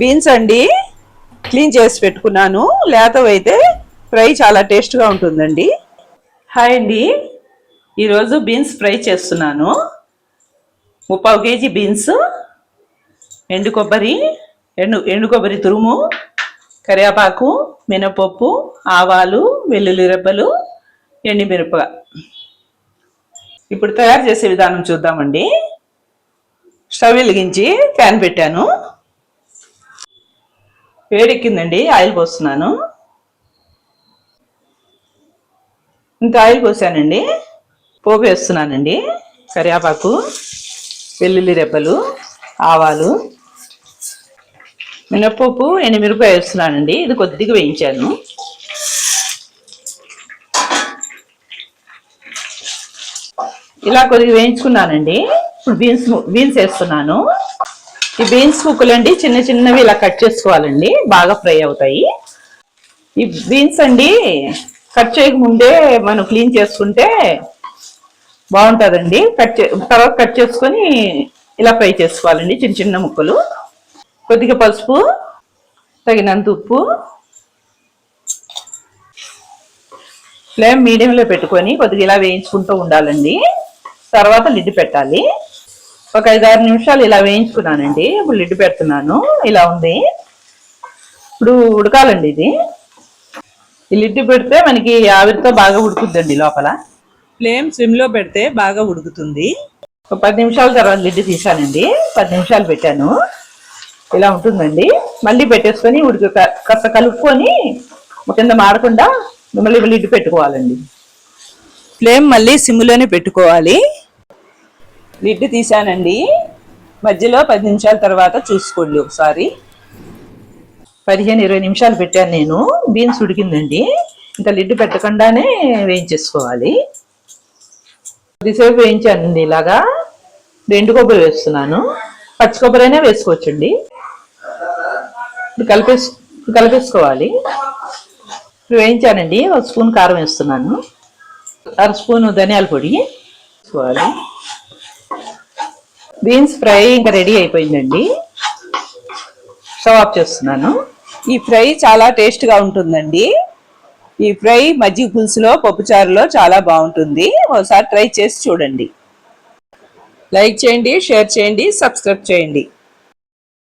Beans అండి clean చేసి పెట్టుకున్నాను. లేతవైతే ఫ్రై చాలా టేస్ట్గా ఉంటుందండి. హాయ్ అండి. ఈరోజు బీన్స్ ఫ్రై చేస్తున్నాను. ముప్పావు కేజీ బీన్స్ ఎండు కొబ్బరి ఎండు ఎండు కొబ్బరి తురుము కరివేపాకు మినపప్పు ఆవాలు వెల్లుల్లి రెబ్బలు ఎండిమిరప ఇప్పుడు తయారు చేసే విధానం చూద్దామండి. స్టవ్ వెలిగించి ఫ్యాన్ పెట్టాను. వేడెక్కిందండి ఆయిల్ పోస్తున్నాను. ఇంత ఆయిల్ పోసానండి పోపు వేస్తున్నానండి కరివేపాకు వెల్లుల్లి రెబ్బలు ఆవాలు. మినప్పప్పు ఎనిమిరపాయ వేస్తున్నానండి ఇది కొద్దిగా వేయించాను. ఇలా కొద్దిగా వేయించుకున్నానండి ఇప్పుడు బీన్స్ బీన్స్ వేస్తున్నాను. ఈ బీన్స్ ముక్కలండి చిన్న చిన్నవి ఇలా కట్ చేసుకోవాలండి బాగా ఫ్రై అవుతాయి. ఈ బీన్స్ అండి కట్ చేయకముందే మనం క్లీన్ చేసుకుంటే బాగుంటుందండి. కట్ చే తర్వాత కట్ చేసుకొని ఇలా ఫ్రై చేసుకోవాలండి చిన్న చిన్న ముక్కలు. కొద్దిగా పసుపు తగినంత ఉప్పు ఫ్లేమ్ మీడియంలో పెట్టుకొని కొద్దిగా ఇలా వేయించుకుంటూ ఉండాలండి. తర్వాత లిడ్ పెట్టాలి. ఒక ఐదు ఆరు నిమిషాలు ఇలా వేయించుకున్నానండి. ఇప్పుడు లిడ్ పెడుతున్నాను. ఇలా ఉంది. ఇప్పుడు ఉడకాలండి ఇది. ఈ లిడ్ పెడితే మనకి ఆవిరితో బాగా ఉడుకుద్దండి లోపల. ఫ్లేమ్ సిమ్లో పెడితే బాగా ఉడుకుతుంది. ఒక పది నిమిషాల తర్వాత లిడ్ తీసానండి. పది నిమిషాలు పెట్టాను. ఇలా ఉంటుందండి. మళ్ళీ పెట్టేసుకొని ఉడికి కాస్త కలుపుకొని కింద మాడకుండా మళ్ళీ లిడ్ పెట్టుకోవాలండి. ఫ్లేమ్ మళ్ళీ సిమ్లోనే పెట్టుకోవాలి. లిడ్ తీసానండి మధ్యలో పది నిమిషాల తర్వాత చూసుకోండి ఒకసారి. పదిహేను ఇరవై నిమిషాలు పెట్టాను నేను. బీన్స్ ఉడికిందండి. ఇంకా లిడ్ పెట్టకుండానే వేయించేసుకోవాలి. కొద్దిసేపు వేయించానండి ఇలాగా. రెండు కొబ్బరి వేస్తున్నాను. పచ్చి కొబ్బరి అయినా వేసుకోవచ్చండి. కలిపేసు కలిపేస్ కలిపేసుకోవాలి. వేయించానండి. ఒక స్పూన్ కారం వేస్తున్నాను. అర స్పూన్ ధనియాల పొడి వేసుకోవాలి. బీన్స్ ఫ్రై ఇంకా రెడీ అయిపోయిందండి. స్టవ్ ఆఫ్ చేస్తున్నాను. ఈ ఫ్రై చాలా టేస్ట్గా ఉంటుందండి. ఈ ఫ్రై మజ్జిగ పులుసులో పప్పుచారులో చాలా బాగుంటుంది. ఒకసారి ట్రై చేసి చూడండి. లైక్ చేయండి షేర్ చేయండి సబ్స్క్రైబ్ చేయండి.